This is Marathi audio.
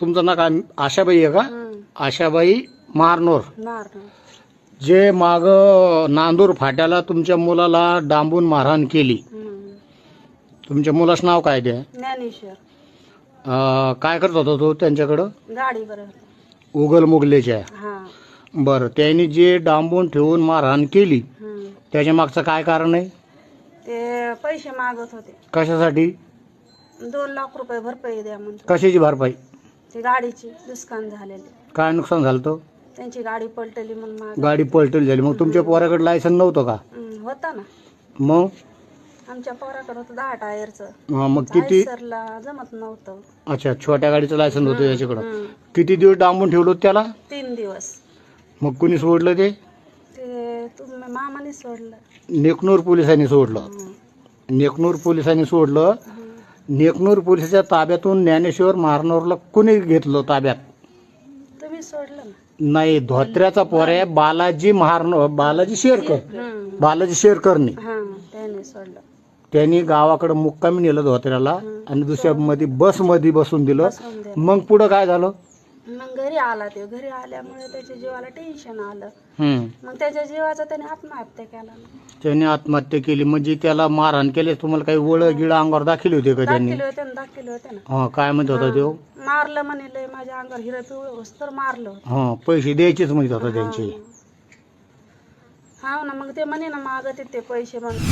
तुमचं ना काय आशाबाई आहे का. आशाबाई मारनोर. जे माग नांदूर फाट्याला तुमच्या मुलाला डांबून मारहाण केली. तुमच्या मुलाचं नाव काय ते? ज्ञानेश्वर. काय करत होता तो त्यांच्याकडं? बरं. उगल मुगलेच्या. हा. बरं त्यांनी जे डांबून ठेवून मारहाण केली. त्याच्या मागचं काय कारण आहे? ते पैसे मागत होते. कशासाठी? दोन लाख रुपये भरपाई द्या म्हणतो. कशाची भरपाई? ती गाडीची नुकसान झालेली. काय नुकसान झालं तो? त्यांची गाडी पलटली म्हणून गाडी पलटली झाली. मग तुमच्या पोराकडे लायसन नव्हतं का? होता ना. मग? आमच्या पोराकडे होतं दहा टायरचं. हा, मग किती? सरला जमत नव्हतं. अच्छा छोट्या गाडीचं लायसन होतं याच्याकडं. किती दिवस डांबून ठेवलं होतं त्याला? तीन दिवस. मग कुणी सोडलं ते? ते तुम्ही मामाने सोडलं. नेकनूर पोलिसांनी सोडलं. नेकनूर पोलिसांनी सोडलं. नेकनूर पोलिसाच्या ताब्यातून ज्ञानेश्वर मारनोरला कुणी घेतलं ताब्यात? तुम्ही सोडलं ना. नाही धोत्र्याचा पोऱ्या बालाजी महारनो बालाजी शेरकर. बालाजी शेरकरनी. हा त्याने सोडलं. त्यांनी गावाकडे मुक्कामी नेलं धोत्र्याला आणि दुसऱ्या मध्ये बसमध्ये बसून दिलं. बसवून दिलं. मग पुढं काय झालं? मग घरी आला ते. घरी आल्यामुळे त्याच्या जीवाला टेन्शन आलं. हम्म. मग त्याच्या जीवाचा त्याने आत्महत्या केला. त्याने आत्महत्या केली. म्हणजे त्याला मारहाण केले. तुम्हाला काही वळ गिळ अंगावर दाखवली होते का त्यांनी? दाखिले होते ना दाखिले होते ना. हा काय म्हणत होता तो? मारलं म्हणे लय माझ्या अंगावर हिरा पिवळ तर मारलं होतं. हा पैसे द्यायचेच म्हणत होता त्यांचे. हा ना मग ते म्हणे ना मागत ते पैसे म्हणून